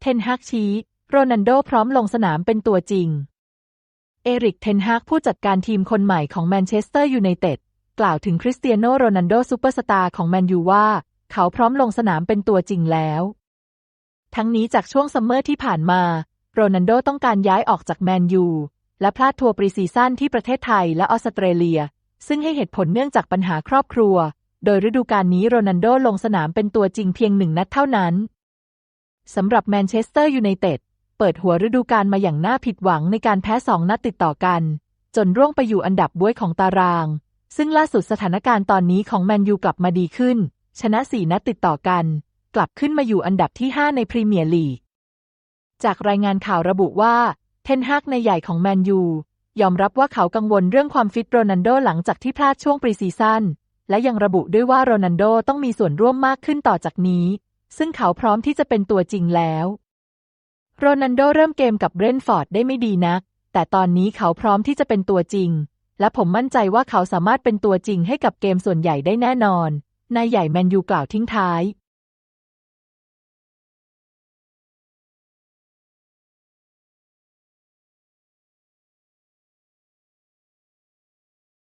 เทนฮากชี้โรนันโดพร้อมลงสนามเป็นตัวจริง เอริกเทนฮากผู้จัดการทีมคนใหม่ของแมนเชสเตอร์ยูไนเต็ดกล่าวถึงคริสเตียโนโรนันโดซูเปอร์สตาร์ของแมนยูว่า เขาพร้อมลงสนามเป็นตัวจริงแล้ว ทั้งนี้จากช่วงซัมเมอร์ที่ผ่านมา โรนันโดต้องการย้ายออกจากแมนยูและพลาดทัวร์ปรีซีซั่นที่ประเทศไทยและออสเตรเลีย ซึ่งให้เหตุผลเนื่องจากปัญหาครอบครัว โดยฤดูกาลนี้โรนันโดลงสนามเป็นตัวจริงเพียงหนึ่งนัดเท่านั้น สำหรับแมนเชสเตอร์ยูไนเต็ดเปิดหัวฤดูกาลมาอย่างน่าผิดหวังในการแพ้สองนัดติดต่อกัน จนร่วงไปอยู่อันดับบ้วยของตาราง ซึ่งล่าสุดสถานการณ์ตอนนี้ของแมนยูกลับมาดีขึ้น ชนะสี่นัดติดต่อกัน กลับขึ้นมาอยู่อันดับที่ 5 ในพรีเมียร์ลีก จากรายงานข่าวระบุว่า เทนฮากในใหญ่ของแมนยู ยอมรับว่าเขากังวลเรื่องความฟิตโรนันโดหลังจากที่พลาดช่วงปรีซีซั่นและยังระบุด้วยว่าโรนันโดต้องมีส่วนร่วมมากขึ้นต่อจากนี้ ซึ่งเขาพร้อมที่จะเป็นตัวจริงแล้ว โรนันโดเริ่มเกมกับเบรนท์ฟอร์ดได้ไม่ดีนัก แต่ตอนนี้เขาพร้อมที่จะเป็นตัวจริง และผมมั่นใจว่าเขาสามารถเป็นตัวจริงให้กับเกมส่วนใหญ่ได้แน่นอน นายใหญ่แมนยูกล่าวทิ้งท้าย